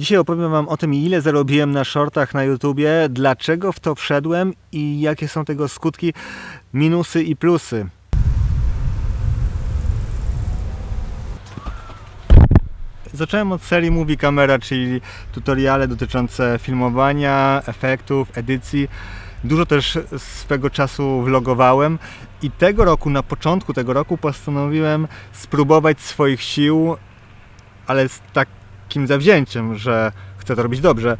Dzisiaj opowiem Wam o tym, ile zarobiłem na shortach na YouTubie, dlaczego w to wszedłem i jakie są tego skutki, minusy i plusy. Zacząłem od serii Movie Camera, czyli tutoriale dotyczące filmowania, efektów, edycji. Dużo też swego czasu vlogowałem i tego roku, na początku tego roku postanowiłem spróbować swoich sił, ale z takim zawzięciem, że chcę to robić dobrze.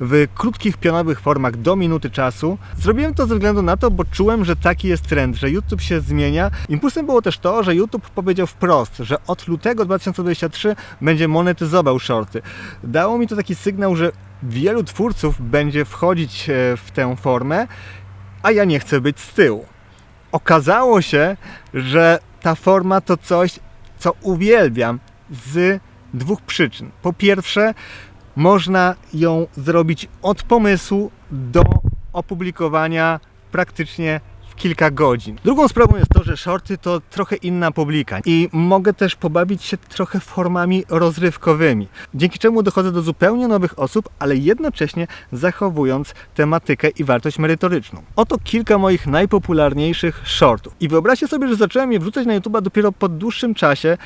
W krótkich, pionowych formach do minuty czasu. Zrobiłem to ze względu na to, bo czułem, że taki jest trend, że YouTube się zmienia. Impulsem było też to, że YouTube powiedział wprost, że od lutego 2023 będzie monetyzował shorty. Dało mi to taki sygnał, że wielu twórców będzie wchodzić e, w tę formę, a ja nie chcę być z tyłu. Okazało się, że ta forma to coś, co uwielbiam z dwóch przyczyn. Po pierwsze, można ją zrobić od pomysłu do opublikowania praktycznie w kilka godzin. Drugą sprawą jest to, że shorty to trochę inna publika i mogę też pobawić się trochę formami rozrywkowymi, dzięki czemu dochodzę do zupełnie nowych osób, ale jednocześnie zachowując tematykę i wartość merytoryczną. Oto kilka moich najpopularniejszych shortów. I wyobraźcie sobie, że zacząłem je wrzucać na YouTube dopiero po dłuższym czasie,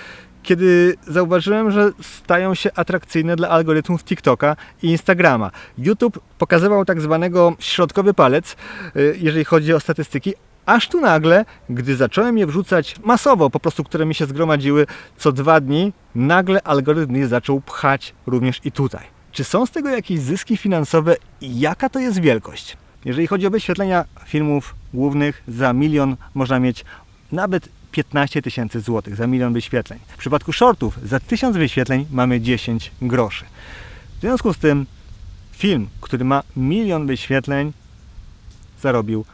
kiedy zauważyłem, że stają się atrakcyjne dla algorytmów TikToka i Instagrama. YouTube pokazywał tak zwanego środkowy palec, y, jeżeli chodzi o statystyki, aż tu nagle, gdy zacząłem je wrzucać masowo, po prostu które mi się zgromadziły co dwa dni, nagle algorytm je zaczął pchać również i tutaj. Czy są z tego jakieś zyski finansowe i jaka to jest wielkość? Jeżeli chodzi o wyświetlenia filmów głównych, za milion można mieć nawet 15 tysięcy złotych za milion wyświetleń. W przypadku shortów za 1000 wyświetleń mamy 10 groszy. W związku z tym film, który ma milion wyświetleń zarobił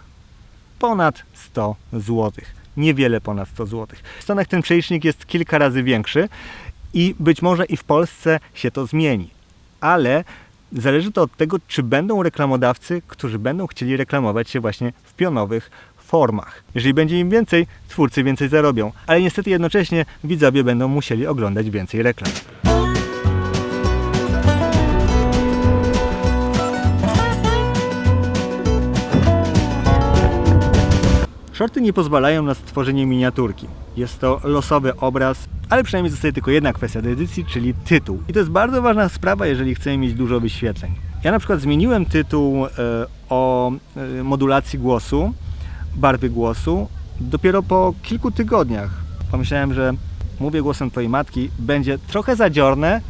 ponad 100 złotych. Niewiele ponad 100 złotych. W Stanach ten przelicznik jest kilka razy większy i być może i w Polsce się to zmieni. Ale zależy to od tego, czy będą reklamodawcy, którzy będą chcieli reklamować się właśnie w pionowych Jeżeli będzie im więcej, twórcy więcej zarobią, ale niestety jednocześnie widzowie będą musieli oglądać więcej reklam. Shorty nie pozwalają na stworzenie miniaturki. Jest to losowy obraz, ale przynajmniej zostaje tylko jedna kwestia do edycji, czyli tytuł. I to jest bardzo ważna sprawa, jeżeli chcemy mieć dużo wyświetleń. Ja na przykład zmieniłem tytuł e, o e, modulacji głosu, barwy głosu dopiero po kilku tygodniach. Pomyślałem, że mówię głosem twojej matki, będzie trochę zadziorne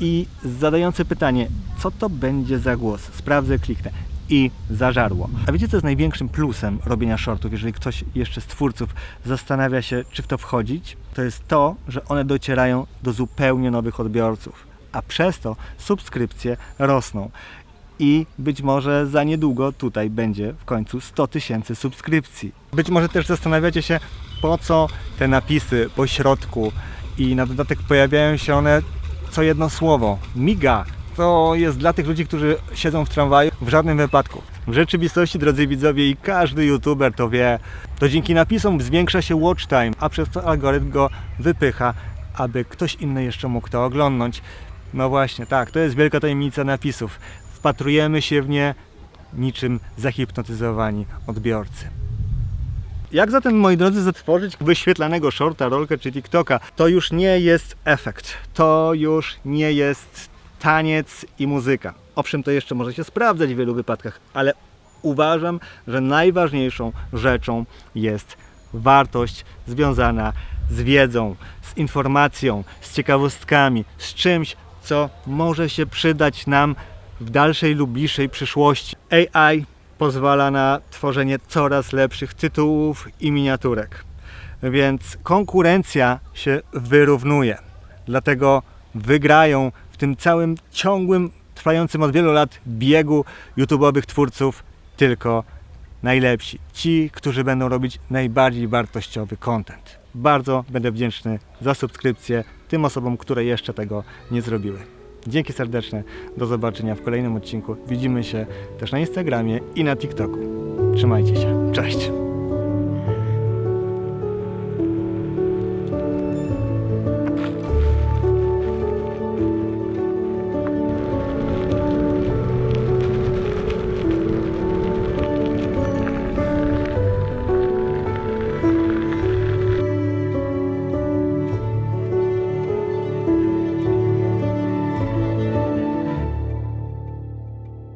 i zadające pytanie, co to będzie za głos? Sprawdzę, kliknę i zażarło. A wiecie, co jest największym plusem robienia shortów, jeżeli ktoś jeszcze z twórców zastanawia się, czy w to wchodzić? To jest to, że one docierają do zupełnie nowych odbiorców, a przez to subskrypcje rosną. I być może za niedługo tutaj będzie w końcu 100 tysięcy subskrypcji. Być może też zastanawiacie się, po co te napisy po środku i na dodatek pojawiają się one co jedno słowo. Miga. To jest dla tych ludzi, którzy siedzą w tramwaju. W żadnym wypadku. W rzeczywistości, drodzy widzowie, i każdy youtuber to wie, to dzięki napisom zwiększa się watch time, a przez to algorytm go wypycha, aby ktoś inny jeszcze mógł to oglądnąć. No właśnie, tak, to jest wielka tajemnica napisów. Wpatrujemy się w nie niczym zahipnotyzowani odbiorcy. Jak zatem, moi drodzy, zatworzyć wyświetlanego shorta, rolkę czy TikToka? To już nie jest efekt. To już nie jest taniec i muzyka. Owszem, to jeszcze może się sprawdzać w wielu wypadkach, ale uważam, że najważniejszą rzeczą jest wartość związana z wiedzą, z informacją, z ciekawostkami, z czymś, co może się przydać nam w dalszej lub bliższej przyszłości. AI pozwala na tworzenie coraz lepszych tytułów i miniaturek, więc konkurencja się wyrównuje. Dlatego wygrają w tym całym ciągłym, trwającym od wielu lat biegu YouTube'owych twórców tylko najlepsi. Ci, którzy będą robić najbardziej wartościowy content. Bardzo będę wdzięczny za subskrypcję tym osobom, które jeszcze tego nie zrobiły. Dzięki serdeczne. Do zobaczenia w kolejnym odcinku. Widzimy się też na Instagramie i na TikToku. Trzymajcie się. Cześć.